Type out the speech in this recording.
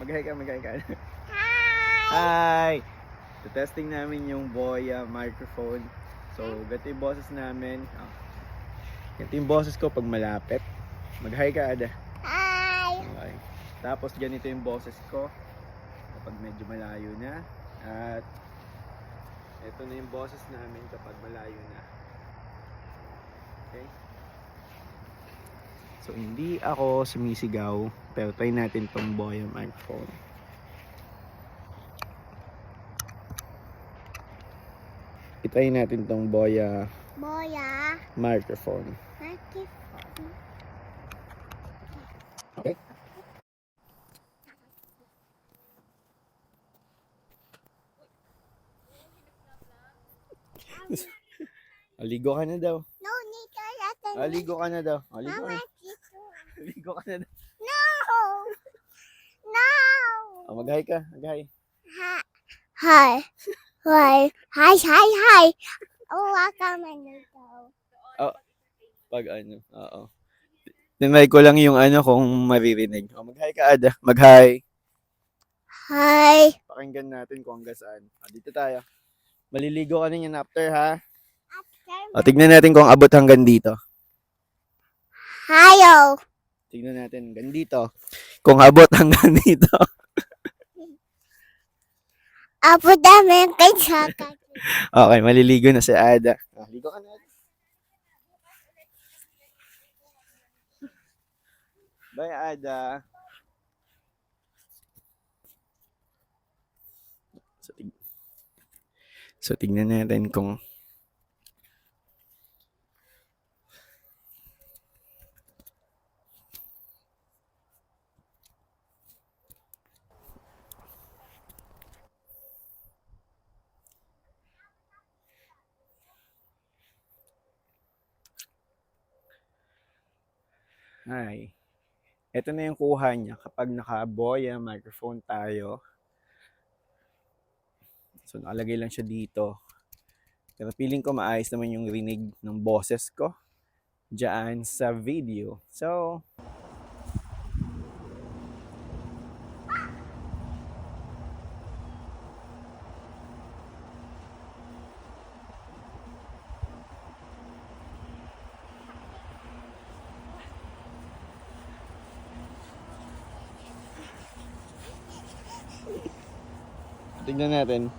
Mag-hi ka, mag-hi ka. Hi! Hi! So, testing namin yung Boya microphone. So, ganito yung boses namin. Oh. Ganito yung boses ko pag malapit. Mag-hi ka, Ada. Hi! Okay. Tapos ganito yung boses ko kapag medyo malayo na. At ito na yung boses namin kapag malayo na. Okay? So hindi ako sumisigaw pero try natin tong Boya microphone. Itry natin tong Boya Boya. microphone. Microphone. Okay? Aligo ka na daw. No, Nita. Aligo ka na daw. Aligo ka Mama, na. Aligo ka na. No! No! Oh, mag-hi ka. Mag-hi. Hi. Hi. Hi. Hi, hi, hi. Oh, welcome dito. Pag ano. Oo. Tinry ko lang yung ano kung maririnig. Oh, mag-hi ka, Ada. Mag-hi. Hi. Pakinggan natin kung hanggang saan. Ah, dito tayo. Maliligo ka na yan after, ha? O, tignan natin kung abot hanggang dito. Hayo. Tignan natin hanggang dito. Kung abot hanggang dito. Apo dami kay Saka. Okay, maliligo na si Ada. Ah, ligo ka na. Ada. Bye, Ada. So, tig- so tignan natin kung Hi. Ito na yung kuha niya kapag naka-boya microphone tayo. So, nakalagay lang siya dito. Pero feeling ko maayos naman yung rinig ng boses ko dyan sa video. So, Tignan natin.